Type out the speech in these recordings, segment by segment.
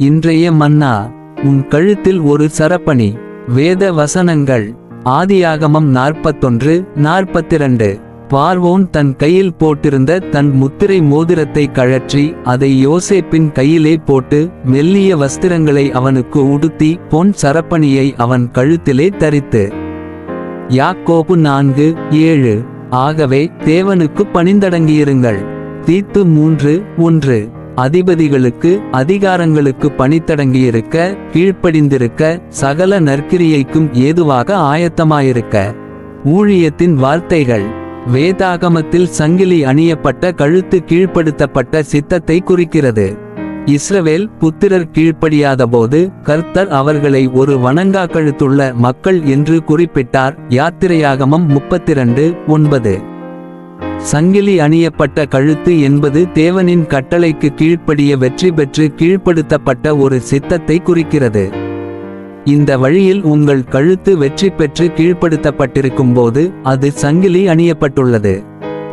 இன்றைய மன்னா உன் கழுத்தில் ஒரு சரப்பணி. வேத வசனங்கள் ஆதியாகமம் நாற்பத்தொன்று நாற்பத்திரண்டு. பார்வோன் தன் கையில் போட்டிருந்த தன் முத்திரை மோதிரத்தை கழற்றி அதை யோசேப்பின் கையிலே போட்டு மெல்லிய வஸ்திரங்களை அவனுக்கு உடுத்தி பொன் சரப்பணியை அவன் கழுத்திலே தரித்து. யாக்கோபு நான்கு ஏழு. ஆகவே தேவனுக்கு பணிந்தடங்கியிருங்கள். தீத்து மூன்று ஒன்று. அதிபதிகளுக்கு அதிகாரங்களுக்கு பணித்தடங்கியிருக்க கீழ்ப்படிந்திருக்க சகல நற்கிரியைக்கும் ஏதுவாக ஆயத்தமாயிருக்க. ஊழியத்தின் வார்த்தைகள். வேதாகமத்தில் சங்கிலி அணியப்பட்ட கழுத்து கீழ்ப்படுத்தப்பட்ட சித்தத்தை குறிக்கிறது. இஸ்ரவேல் புத்திரர் கீழ்ப்படியாதபோது கர்த்தர் அவர்களை ஒரு வணங்கா கழுத்துள்ள மக்கள் என்று குறிப்பிட்டார். யாத்திரையாகமம் முப்பத்திரண்டு ஒன்பது. சங்கிலி அணியப்பட்ட கழுத்து என்பது தேவனின் கட்டளைக்கு கீழ்ப்படிய வெற்றி பெற்று கீழ்ப்படுத்தப்பட்ட ஒரு சித்தத்தை குறிக்கிறது. இந்த வழியில் உங்கள் கழுத்து வெற்றி பெற்று கீழ்ப்படுத்தப்பட்டிருக்கும்போது அது சங்கிலி அணியப்பட்டுள்ளது.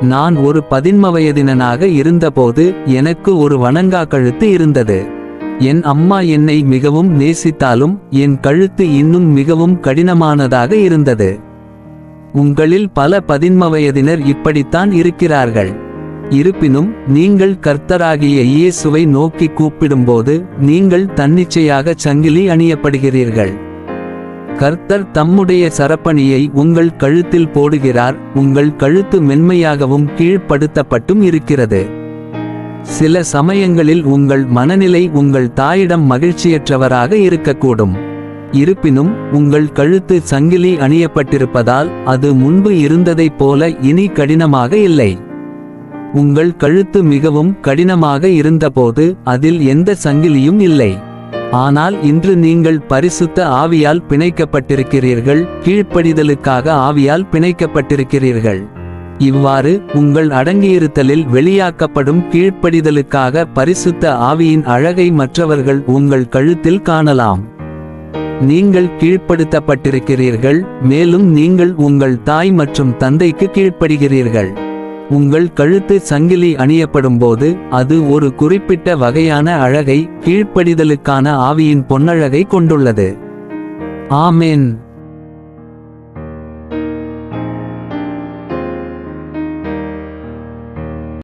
நான் ஒரு பதின்ம வயதினனாக இருந்தபோது எனக்கு ஒரு வணங்கா கழுத்து இருந்தது. என் அம்மா என்னை மிகவும் நேசித்தாலும் என் கழுத்து இன்னும் மிகவும் கடினமானதாக இருந்தது. உங்களில் பல பதின்ம வயதினர் இப்படித்தான் இருக்கிறார்கள். இருப்பினும் நீங்கள் கர்த்தராகிய இயேசுவை நோக்கி கூப்பிடும்போது நீங்கள் தன்னிச்சையாக சங்கிலி அணியப்படுகிறீர்கள். கர்த்தர் தம்முடைய சரப்பணியை உங்கள் கழுத்தில் போடுகிறார் உங்கள் கழுத்து மென்மையாகவும் கீழ்ப்படுத்தப்பட்டும் இருக்கிறது. சில சமயங்களில் உங்கள் மனநிலை உங்கள் தாயிடம் மகிழ்ச்சியற்றவராக இருக்கக்கூடும். இருப்பினும் உங்கள் கழுத்து சங்கிலி அணியப்பட்டிருப்பதால் அது முன்பு இருந்ததைப் போல இனி கடினமாக இல்லை. உங்கள் கழுத்து மிகவும் கடினமாக இருந்தபோது அதில் எந்த சங்கிலியும் இல்லை. ஆனால் இன்று நீங்கள் பரிசுத்த ஆவியால் பிணைக்கப்பட்டிருக்கிறீர்கள் கீழ்ப்படிதலுக்காக ஆவியால் பிணைக்கப்பட்டிருக்கிறீர்கள். இவ்வாறு உங்கள் அடங்கியிருத்தலில் வெளியாக்கப்படும் கீழ்ப்படிதலுக்காக பரிசுத்த ஆவியின் அழகை மற்றவர்கள் உங்கள் கழுத்தில் காணலாம். நீங்கள் கீழ்ப்படுத்தப்பட்டிருக்கிறீர்கள் மேலும் நீங்கள் உங்கள் தாய் மற்றும் தந்தைக்கு கீழ்ப்படுகிறீர்கள். உங்கள் கழுத்து சங்கிலி அணியப்படும்போது அது ஒரு குறிப்பிட்ட வகையான அழகை கீழ்ப்படிதலுக்கான ஆவியின் பொன்னழகை கொண்டுள்ளது. ஆமேன்.